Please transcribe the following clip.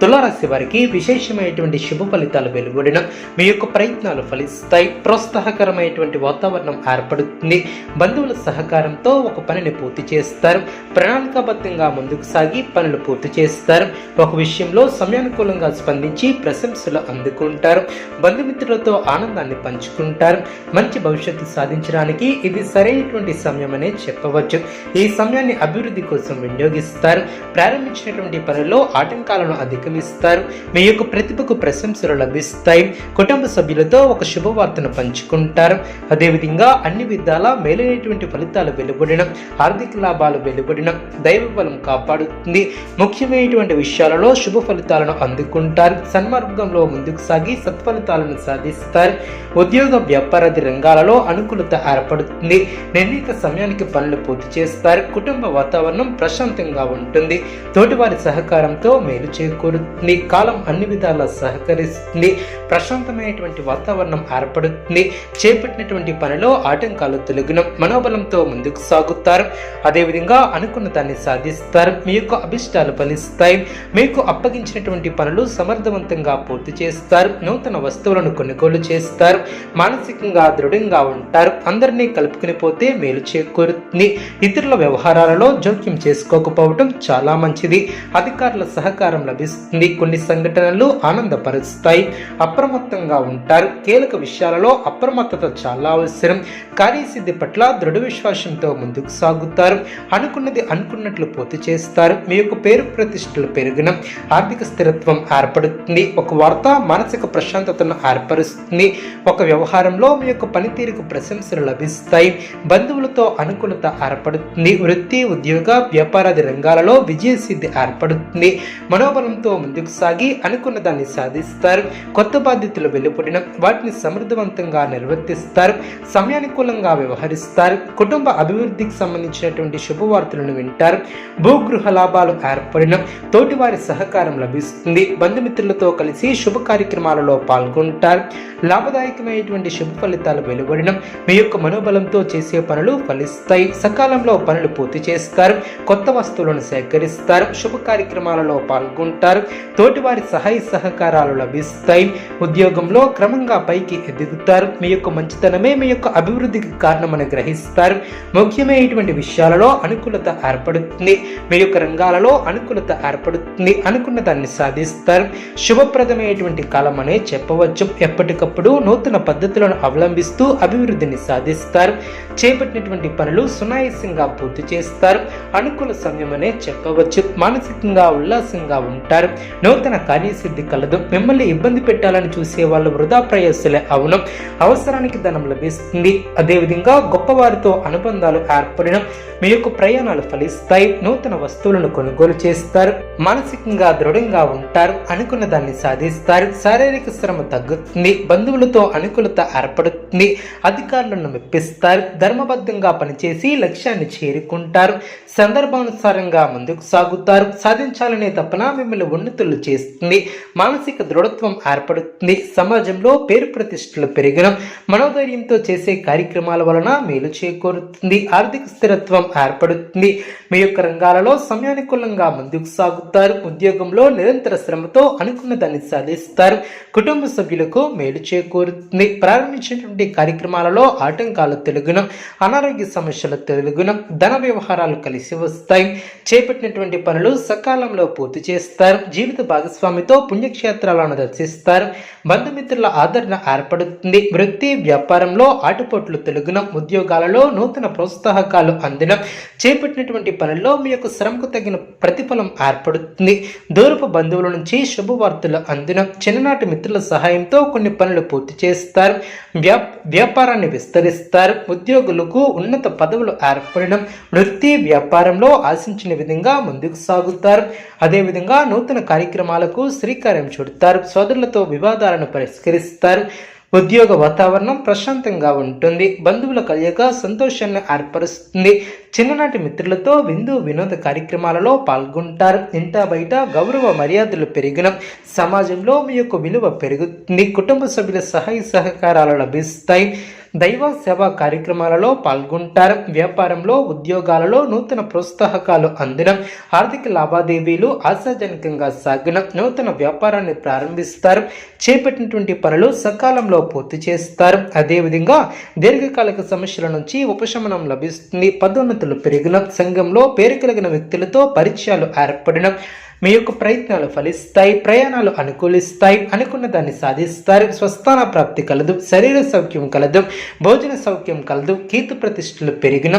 తులారాశి వారికి విశేషమైనటువంటి శుభ ఫలితాలు వెలువడిన. మీ యొక్క ప్రయత్నాలు ఫలిస్తాయి. ప్రోత్సాహకరమైనటువంటి వాతావరణం ఏర్పడుతుంది. బంధువుల సహకారంతో ఒక పనిని పూర్తి చేస్తారు. ప్రణాళికాబద్ధంగా ముందుకు సాగి పనులు పూర్తి చేస్తారు. ఒక విషయంలో సమయానుకూలంగా స్పందించి ప్రశంసలు అందుకుంటారు. బంధుమిత్రులతో ఆనందాన్ని పంచుకుంటారు. మంచి భవిష్యత్తు సాధించడానికి ఇది సరైనటువంటి సమయం అనే చెప్పవచ్చు. ఈ సమయాన్ని అభివృద్ధి కోసం వినియోగిస్తారు. ప్రారంభించినటువంటి పనుల్లో ఆటంకాలను అధిక అధిగమిస్తారు మీ యొక్క ప్రతిభకు ప్రశంసలు లభిస్తాయి. కుటుంబ సభ్యులతో ఒక శుభవార్తను పంచుకుంటారు. అదేవిధంగా అన్ని విధాల మేలైనటువంటి ఫలితాలు వెలువడిన ఆర్థిక లాభాలు వెలువడిన దైవ బలం కాపాడుతుంది. ముఖ్యమైనటువంటి విషయాలలో శుభ ఫలితాలను అందుకుంటారు. సన్మార్గంలో ముందుకు సాగి సత్ఫలితాలను సాధిస్తారు. ఉద్యోగ వ్యాపారాది రంగాలలో అనుకూలత ఏర్పడుతుంది. నిర్ణీత సమయానికి పనులు పూర్తి చేస్తారు. కుటుంబ వాతావరణం ప్రశాంతంగా ఉంటుంది. తోటివారి సహకారంతో మేలు చేకూరు ఏర్పడుతుంది కాలం అన్ని విధాలా సహకరిస్తుంది. ప్రశాంతమైనటువంటి వాతావరణం ఏర్పడుతుంది. చేపట్టినటువంటి పనిలో ఆటంకాలు తొలగిన మనోబలంతో ముందుకు సాగుతారు. అదేవిధంగా అనుకున్న దాన్ని సాధిస్తారు. మీ యొక్క అభిష్టాలు ఫలిస్తాయి. మీకు అప్పగించినటువంటి పనులు సమర్థవంతంగా పూర్తి చేస్తారు. నూతన వస్తువులను కొనుగోలు చేస్తారు. మానసికంగా దృఢంగా ఉంటారు. అందరినీ కలుపుకుని పోతే మేలు చేకూరుతుంది. ఇతరుల వ్యవహారాలలో జోక్యం చేసుకోకపోవడం చాలా మంచిది. అధికారుల సహకారం లభిస్తుంది. కొన్ని సంఘటనలు ఆనందపరుస్తాయి. అప్రమత్తంగా ఉంటారు. కీలక విషయాలలో అప్రమత్తత చాలా అవసరం. కార్యసిద్ధి పట్ల దృఢ విశ్వాసంతో ముందుకు సాగుతారు. అనుకున్నది అనుకున్నట్లు పూర్తి చేస్తారు. మీ యొక్క పేరు ప్రతిష్టలు పెరిగిన ఆర్థిక స్థిరత్వం ఏర్పడుతుంది. ఒక వార్త మానసిక ప్రశాంతతను ఏర్పరుస్తుంది. ఒక వ్యవహారంలో మీ యొక్క పనితీరుకు ప్రశంసలు లభిస్తాయి. బంధువులతో అనుకూలత ఏర్పడుతుంది. వృత్తి ఉద్యోగ వ్యాపారాది రంగాలలో విజయసిద్ధి ఏర్పడుతుంది. మనోబలంతో ముందుకు సాగి అనుకున్న దాన్ని సాధిస్తారు. కొత్త బాధ్యతలు వెలుపడిన వాటిని సమర్థవంతంగా నిర్వర్తిస్తారు. సమయానుకూలంగా వ్యవహరిస్తారు. కుటుంబ అభివృద్ధికి సంబంధించినటువంటి శుభవార్తలను వింటారు. భూగృహ లాభాలు ఏర్పడిన తోటివారి సహకారం లభిస్తుంది. బంధుమిత్రులతో కలిసి శుభ కార్యక్రమాలలో పాల్గొంటారు. లాభదాయకమైనటువంటి శుభ ఫలితాలు వెలువడిన మీ యొక్క మనోబలంతో చేసే పనులు ఫలిస్తాయి. సకాలంలో పనులు పూర్తి చేస్తారు. కొత్త వస్తువులను సేకరిస్తారు. శుభ కార్యక్రమాలలో పాల్గొంటారు. తోటివారి సహాయ సహకారాలు లభిస్తాయి. ఉద్యోగంలో క్రమంగా పైకి ఎదుగుతారు. మీ యొక్క మంచితనమే మీ యొక్క అభివృద్ధికి కారణమని గ్రహిస్తారు. ముఖ్యమైనటువంటి విషయాలలో అనుకూలత ఏర్పడుతుంది. మీ యొక్క రంగాలలో అనుకూలత ఏర్పడుతుంది. అనుకున్న దాన్ని సాధిస్తారు. శుభప్రదమైనటువంటి కాలం అనే చెప్పవచ్చు. ఎప్పటికప్పుడు నూతన పద్ధతులను అవలంబిస్తూ అభివృద్ధిని సాధిస్తారు. చేపట్టినటువంటి పనులు సునాయాసంగా పూర్తి చేస్తారు. అనుకూల సమయం అనే చెప్పవచ్చు. మానసికంగా ఉల్లాసంగా ఉంటారు. నూతన కార్యసిద్ధి కలదు. మిమ్మల్ని ఇబ్బంది పెట్టాలని చూసే వాళ్ళు వృధా ప్రయాసులే. అవును అవసరానికి ధనం లభిస్తుంది. అదేవిధంగా గొప్పవారితో అనుబంధాలు ఏర్పడిన మీ యొక్క ప్రయాణాలు ఫలిస్తాయి. నూతన వస్తువులను కొనుగోలు చేస్తారు. మానసికంగా దృఢంగా ఉంటారు. అనుకున్న దాన్ని సాధిస్తారు. శారీరక శ్రమ తగ్గుతుంది. బంధువులతో అనుకూలత ఏర్పడుతుంది. అధికారులను మెప్పిస్తారు. ధర్మబద్ధంగా పనిచేసి లక్ష్యాన్ని చేరుకుంటారు. సందర్భానుసారంగా ముందుకు సాగుతారు. సాధించాలనే తపన మిమ్మల్ని ఉన్నతులు చేస్తుంది. మానసిక దృఢత్వం ఏర్పడుతుంది. సమాజంలో పేరు ప్రతిష్టలు పెరగడం మనోధైర్యంతో చేసే కార్యక్రమాల వలన మేలు చేకూరుతుంది. ఆర్థిక స్థిరత్వం ఏర్పడుతుంది. మీ యొక్క రంగాలలో సమయానుకూలంగా ముందుకు సాగుతారు. ఉద్యోగంలో నిరంతర శ్రమతో అనుకున్న దాన్ని సాధిస్తారు. కుటుంబ సభ్యులకు మేలు చేకూరుతుంది. ప్రారంభించినటువంటి కార్యక్రమాలలో ఆటంకాలు తెలుగును. అనారోగ్య సమస్యలు తెలుగును. ధన వ్యవహారాలు కలిసి వస్తాయి. చేపట్టినటువంటి పనులు సకాలంలో పూర్తి చేస్తారు. జీవిత భాగస్వామితో పుణ్యక్షేత్రాలను దర్శిస్తారు. బంధుమిత్రుల ఆదరణ ఏర్పడుతుంది. వృత్తి వ్యాపారంలో ఆటుపోట్లు తెలుగునం ఉద్యోగాలలో నూతన ప్రోత్సాహకాలు అందడం చేపట్టినటువంటి పనుల్లో మీ యొక్క శ్రమకు తగిన ప్రతిఫలం ఏర్పడుతుంది. దూరపు బంధువుల నుంచి శుభవార్తలు అందినం చిన్ననాటి మిత్రుల సహాయంతో కొన్ని పనులు పూర్తి చేస్తారు. వ్యా వ్యాపారాన్ని విస్తరిస్తారు. ఉద్యోగులకు ఉన్నత పదవులు ఏర్పడడం వృత్తి వ్యాపారంలో ఆశించిన విధంగా ముందుకు సాగుతారు. అదేవిధంగా నూతన కార్యక్రమాలకు శ్రీకారం చుడతారు. సోదరులతో వివాదాలను పరిష్కరిస్తారు. ఉద్యోగ వాతావరణం ప్రశాంతంగా ఉంటుంది. బంధువుల కలయిక సంతోషాన్ని ఏర్పరుస్తుంది. చిన్ననాటి మిత్రులతో విందు వినోద కార్యక్రమాలలో పాల్గొంటారు. ఇంట బయట గౌరవ మర్యాదలు పెరిగిన సమాజంలో మీ యొక్క విలువ పెరుగుతుంది. కుటుంబ సభ్యుల సహాయ సహకారాలు లభిస్తాయి. దైవ సేవా కార్యక్రమాలలో పాల్గొంటారు. వ్యాపారంలో ఉద్యోగాలలో నూతన ప్రోత్సాహకాలు అందడం ఆర్థిక లావాదేవీలు ఆశాజనకంగా సాగిన. నూతన వ్యాపారాన్ని ప్రారంభిస్తారు. చేపట్టినటువంటి పనులు సకాలంలో పూర్తి చేస్తారు. అదేవిధంగా దీర్ఘకాలిక సమస్యల నుంచి ఉపశమనం లభిస్తుంది. పదోన్నతులు పెరిగిన. సంఘంలో పేరు కలిగిన వ్యక్తులతో పరిచయాలు ఏర్పడిన. మీ యొక్క ప్రయత్నాలు ఫలిస్తాయి ప్రయాణాలు అనుకూలిస్తాయి అనుకున్న దాన్ని సాధిస్తారు స్వస్థాన ప్రాప్తి కలదు శరీర సౌఖ్యం కలదు భోజన సౌఖ్యం కలదు కీర్తి ప్రతిష్టలు పెరిగిన